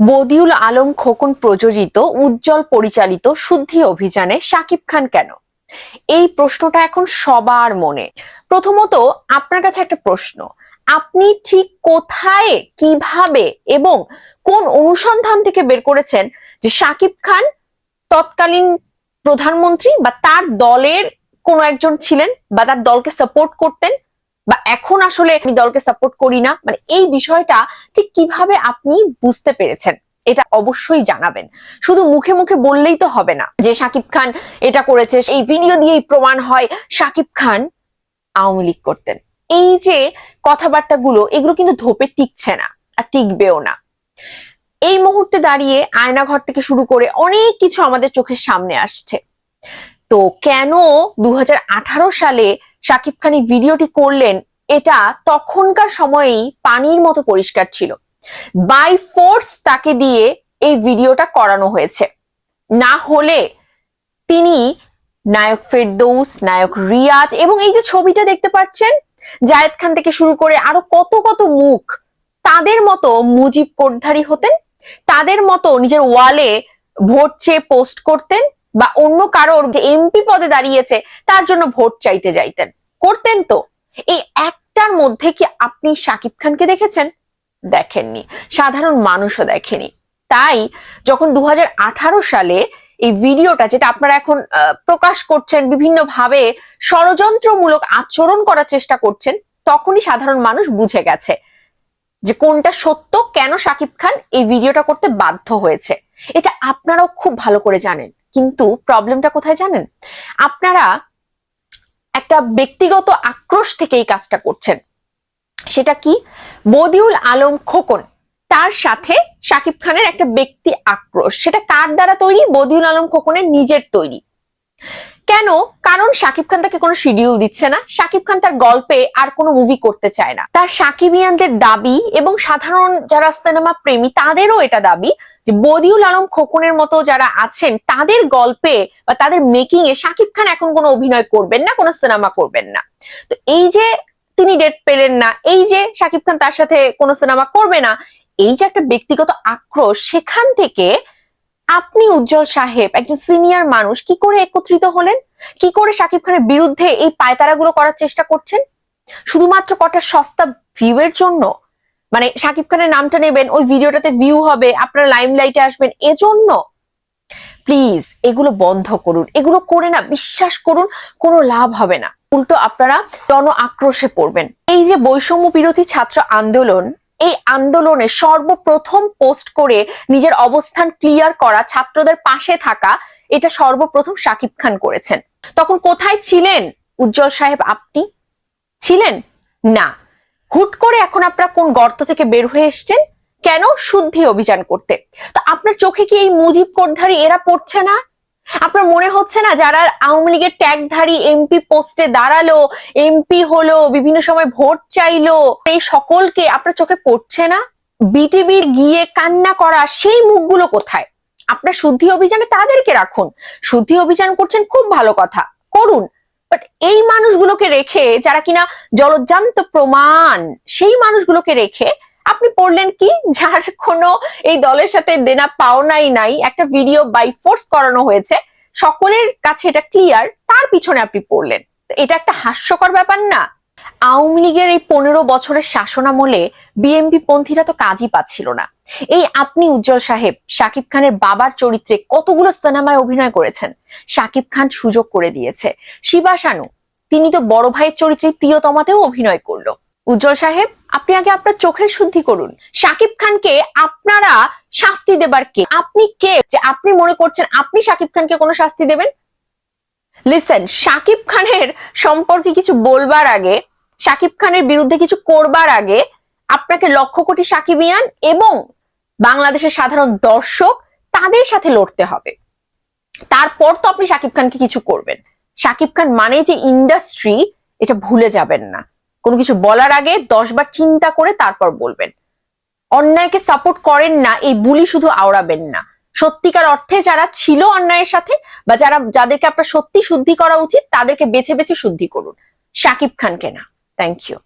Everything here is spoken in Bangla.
বদিউল আলম খোকন প্রযোজিত, উজ্জ্বল পরিচালিত শুদ্ধি অভিযানে শাকিব খান কেন? এই প্রশ্নটা এখন সবার মনে। প্রথমত, আপনার কাছে একটা প্রশ্ন। আপনি ঠিক কোথায়, কীভাবে এবং কোন অনুসন্ধান থেকে বের করেছেন যে শাকিব খান তৎকালীন প্রধানমন্ত্রী বা তার দলের কোনো একজন ছিলেন বা তার দলকে সাপোর্ট করতেন বা এখন আসলে আমি দলকে সাপোর্ট করি না মানে এই বিষয়টা ঠিক কীভাবে আপনি বুঝতে পেরেছেন? এটা অবশ্যই জানাবেন। শুধু মুখে মুখে বললেই তো হবে না যে শাকিব খান এটা করেছে, এই ভিডিও দিয়েই প্রমাণ হয় শাকিব খান আওয়ামী লীগ করতেন। এই যে কথাবার্তাগুলো, এগুলো কিন্তু ধোপে টিকছে না আর টিকবেও না। এই মুহূর্তে দাঁড়িয়ে আয়নাঘর থেকে শুরু করে অনেক কিছু আমাদের চোখের সামনে আসছে। তো কেন দু হাজার আঠারো সালে শাকিব খান এই ভিডিওটি করলেন? এটা তখনকার সময়েই পানির মতো পরিষ্কার ছিল। বাই ফোর্স তাকে দিয়ে এই ভিডিওটা করানো হয়েছে। না হলে তিনি নায়ক ফেরদৌস, নায়ক রিয়াজ এবং এই যে ছবিটা দেখতে পাচ্ছেন, জায়েদ খান থেকে শুরু করে আরও কত কত মুখ তাদের মতো মুজিব কোটধারী হতেন, তাদের মতো নিজের ওয়ালে ভোট চেয়ে পোস্ট করতেন বা অন্য কারোর যে এমপি পদে দাঁড়িয়েছে, তার জন্য ভোট চাইতে যাইতেন। করতেন তো? এই একটার মধ্যে কি আপনি শাকিব খানকে দেখেছেন? দেখেননি। সাধারণ মানুষও দেখেনি। তাই যখন দু হাজার আঠারো সালে এই ভিডিওটা, যেটা আপনারা এখন প্রকাশ করছেন বিভিন্ন ভাবে ষড়যন্ত্রমূলক আচরণ করার চেষ্টা করছেন, তখনই সাধারণ মানুষ বুঝে গেছে যে কোনটা সত্য, কেন শাকিব খান এই ভিডিওটা করতে বাধ্য হয়েছে। এটা আপনারাও খুব ভালো করে জানেন। কিন্তু প্রবলেমটা কোথায় জানেন? আপনারা একটা ব্যক্তিগত আক্রোশ থেকে এই কাজটা করছেন। সেটা কি? বদিউল আলম খোকন, তার সাথে শাকিব খানের একটা ব্যক্তি আক্রোশ। সেটা কার দ্বারা তৈরি? বদিউল আলম খোকনের নিজের তৈরি। কেন? কারণ শাকিব খান তাকে কোনো শিডিউল দিচ্ছে না। শাকিব খান তার গল্পে আর কোনো মুভি করতে চায় না। তার সাকিবিয়ানদের দাবি এবং সাধারণ যারা সিনেমা প্রেমী, তাদেরও এটা দাবি যে বদিউল আলম খোকনের মতো যারা আছেন, তাদের গল্পে বা তাদের মেকিং এ শাকিব খান এখন কোনো অভিনয় করবেন না, কোনো সিনেমা করবেন না। তো এই যে তিনি ডেট পেলেন না, এই যে শাকিব খান তার সাথে কোনো সিনেমা করবে না, এই যে একটা ব্যক্তিগত আক্রোশ, সেখান থেকে আপনি উজ্জ্বল সাহেব, একজন সিনিয়র মানুষ, কি করে একত্রিত হলেন? কি করে শাকিব খানের বিরুদ্ধে এই পায়তারাগুলো করার চেষ্টা করছেন? শুধুমাত্র কটা সস্তা ভিউয়ের জন্য? মানে শাকিব খানের নামটা নেবেন, ওই ভিডিওটাতে ভিউ হবে, আপনারা লাইমলাইটে আসবেন, এজন্য? প্লিজ এগুলো বন্ধ করুন। এগুলো করে না, বিশ্বাস করুন, কোনো লাভ হবে না। উল্টো আপনারা জন আক্রোশে পড়বেন। এই যে বৈষম্য বিরোধী ছাত্র আন্দোলন এই আন্দোলনে সর্বপ্রথম পোস্ট করে নিজের অবস্থান ক্লিয়ার করা ছাত্রদের পাশে থাকা, এটা সর্বপ্রথম শাকিব খান করেছেন। তখন কোথায় ছিলেন উজ্জ্বল সাহেব আপনি? ছিলেন? না। হুট করে এখন আপনারা কোন গর্ত থেকে বের হয়ে এসছেন? কেন শুদ্ধি অভিযান করতে? তো আপনার চোখে কি এই মুজিব কোটধারী এরা পড়ছে না? আপনার মনে হচ্ছে না যারা আওয়ামী লীগের ট্যাগধারী এমপি পোস্টে দাঁড়াল, এমপি হলো, বিভিন্ন সময় ভোট চাইলো, এই সকলকে আপনার চোখে পড়ছে না? বিটিভির গিয়ে কান্না করা, সেই মুখগুলো কোথায়? আপনার শুদ্ধি অভিযানে তাদেরকে রাখুন। শুদ্ধি অভিযান করছেন খুব ভালো কথা, করুন। বাট এই মানুষগুলোকে রেখে, যারা কিনা জলজান্ত প্রমাণ, সেই মানুষগুলোকে রেখে আপনি পড়লেন কি? যার কোনো এই দলের সাথে দেনা পাওনাই নাই, একটা ভিডিও বাই ফোর্স করানো হয়েছে, সকলের কাছে এটা ক্লিয়ার তার পিছনে আপনি পড়লেন। এটা একটা হাস্যকর ব্যাপার না? আওয়ামী লীগের এই পনেরো বছরের শাসনামলে বিএমপি পন্থীরা তো কাজই পাচ্ছিল না। এই আপনি, উজ্জ্বল সাহেব, শাকিব খানের বাবার চরিত্রে কতগুলো সিনেমায় অভিনয় করেছেন? শাকিব খান সুযোগ করে দিয়েছে। শিবা শানু, তিনি তো বড় ভাইয়ের চরিত্রে প্রিয়তমাতেও অভিনয় করল। উজ্জ্বল সাহেব আপনি আগে আপনার চোখের শুদ্ধি করুন। শাকিব খানকে আপনারা শাস্তি দেবার কে? আপনি কে? যে আপনি মনে করছেন আপনি শাকিব খানকে কোনো শাস্তি দেবেন? লিসেন শাকিব খানের সম্পর্কে কিছু বলবার আগে, শাকিব খানের বিরুদ্ধে কিছু করবার আগে, আপনাকে লক্ষ কোটি সাকিবিয়ান এবং বাংলাদেশের সাধারণ দর্শক তাদের সাথে লড়তে হবে। তারপর তো আপনি শাকিব খানকে কিছু করবেন। শাকিব খান মানে যে ইন্ডাস্ট্রি এটা ভুলে যাবেন না। কোনো কিছু বলার আগে দশবার চিন্তা করে তারপর বলবেন। অন্যায়কে সাপোর্ট করেন না, এই বুলি শুধু আওড়াবেন না। সত্যিকার অর্থে যারা ছিল অন্যায়ের সাথে বা যারা, যাদেরকে আপনার সত্যি শুদ্ধি করা উচিত, তাদেরকে বেছে বেছে শুদ্ধি করুন। শাকিব খানকে না। Thank you